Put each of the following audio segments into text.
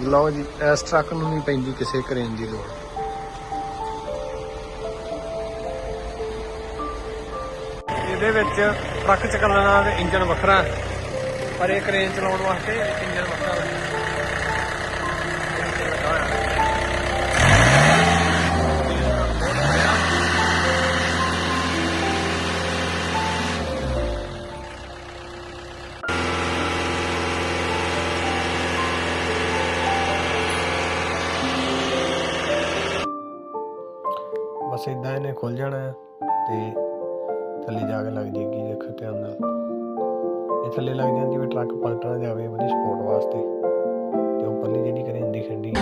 ਲਓ ਜੀ, ਇਸ ਟਰੱਕ ਨੂੰ ਨਹੀਂ ਪੈਂਦੀ ਕਿਸੇ ਕਰੇਨ ਦੀ ਲੋੜ। ਇਹਦੇ ਵਿੱਚ ਟਰੱਕ ਚੱਕਣ ਦਾ ਤੇ ਇੰਜਨ ਵੱਖਰਾ ਪਰ ਇਹ ਕਰੇਨ ਚਲਾਉਣ ਵਾਸਤੇ ਇੰਜਨ ਵੱਖਰਾ ਬਸ ਇਦਾਂ ਇਹਨੇ ਖੁੱਲ ਜਾਣਾ ਹੈ ਤੇ ਥੱਲੇ ਜਾ ਕੇ ਲੱਗ ਜੇਗੀ ਦੇਖੋ ਧਿਆਨ ਨਾਲ। ਇਹ ਥੱਲੇ ਲੱਗ ਜਾਂਦੀ ਵੀ ਟਰੱਕ ਪਲਟ ਨਾ ਜਾਵੇ ਉਹਦੀ ਸਪੋਰਟ ਵਾਸਤੇ ਤੇ ਉੱਪਰਲੀ ਜਿਹੜੀ ਕਰੇਨ ਦਿਖਣ ਦੀ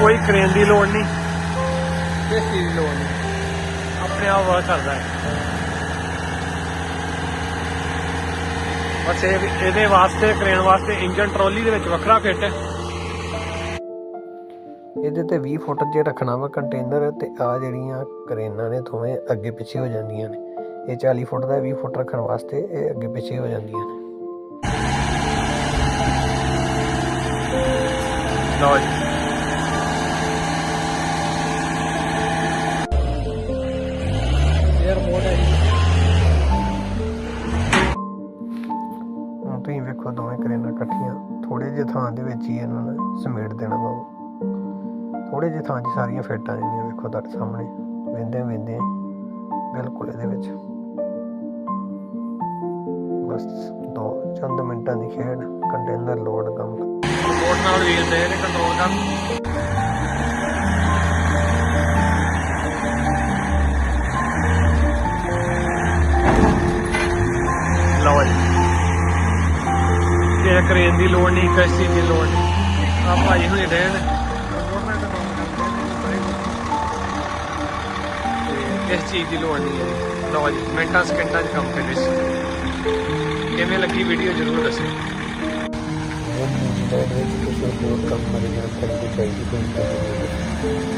ਕੋਈ ਕਰੇਨ ਦੀ ਲੋੜ ਨਹੀਂ। ਕਿਸੇ ਦੀ ਲੋੜ ਨਹੀਂ। ਆਪਣੇ ਆਪ ਵਰਕ ਕਰਦਾ ਹੈ। ਬਸ ਇਹ ਇਹਦੇ ਵਾਸਤੇ ਕਰੇਨ ਵਾਸਤੇ ਇੰਜਨ ਟਰੋਲੀ ਦੇ ਵਿੱਚ ਵੱਖਰਾ ਫਿੱਟ ਹੈ। ਇਹਦੇ ਤੇ 20 ਫੁੱਟ ਜੇ ਰੱਖਣਾ ਵਾ ਕੰਟੇਨਰ ਤੇ ਆ ਜਿਹੜੀਆਂ ਕਰੇਨਾਂ ਨੇ ਦੋਵੇਂ ਅੱਗੇ ਪਿੱਛੇ ਹੋ ਜਾਂਦੀਆਂ ਨੇ। ਇਹ 40 ਫੁੱਟ ਦਾ 20 ਫੁੱਟ ਰੱਖਣ ਵਾਸਤੇ ਇਹ ਅੱਗੇ ਪਿੱਛੇ ਹੋ ਜਾਂਦੀਆਂ ਨੇ। ਲਓ ਜੀ। ਇਹ ਰਿਮੋਟ ਹੈ ਜੀ ਦੋਵੇਂ ਕਰੇਨਾਂ ਇਕੱਠੀਆਂ ਥੋੜੇ ਜਿਹੇ ਥਾਂ ਦੇ ਵਿੱਚ ਹੀ ਇਹਨਾਂ ਨੇ ਸਮੇਟ ਦੇਣਾ ਵਾ। ਥੋੜੇ ਜਿਹੇ ਥਾਂ 'ਚ ਸਾਰੀਆਂ ਫਿੱਟ ਆ ਵੇਖੋ ਤੁਹਾਡੇ ਸਾਹਮਣੇ, ਵੇਂਦੇ ਵੇਂਦੇ ਬਿਲਕੁਲ ਇਹਦੇ ਵਿੱਚ। ਬਸ ਦੋ ਚੰਦ ਮਿੰਟਾਂ ਦੀ ਖੇਡ, ਕੰਟੇਨਰ ਲੋਡ ਕੰਮ ਰਿਮੋਟ ਨਾਲ ਵੀਲ ਨੇ ਕੰਟਰੋਲ ਕਰ। ਕਿਸੇ ਕਰੇਨ ਦੀ ਲੋੜ ਨਹੀਂ ਕਿਸੇ ਚੀਜ਼ ਦੀ ਲੋੜ ਨਹੀਂ। ਆ ਭਾਈ ਹੁਣੇ ਰਹਿਣ। ਇਸ ਚੀਜ਼ ਦੀ ਲੋੜ ਨਹੀਂ ਹੈ ਲਓ ਜੀ, ਮਿੰਟਾਂ, ਸਕਿੰਟਾਂ 'ਚ ਕੰਮ ਫਿਨਿਸ਼ ਕਿਵੇਂ ਲੱਗੀ ਵੀਡੀਓ ਜ਼ਰੂਰ ਦੱਸਿਓ ਉਹ ਮੂਵੀ ਦਾ ਵਿੱਚ ਕਿਸੇ ਹੋਰ ਕੰਮ ਬਾਰੇ ਜਾਣਕਾਰੀ ਚਾਹੀਦੀ ਹੋਵੇ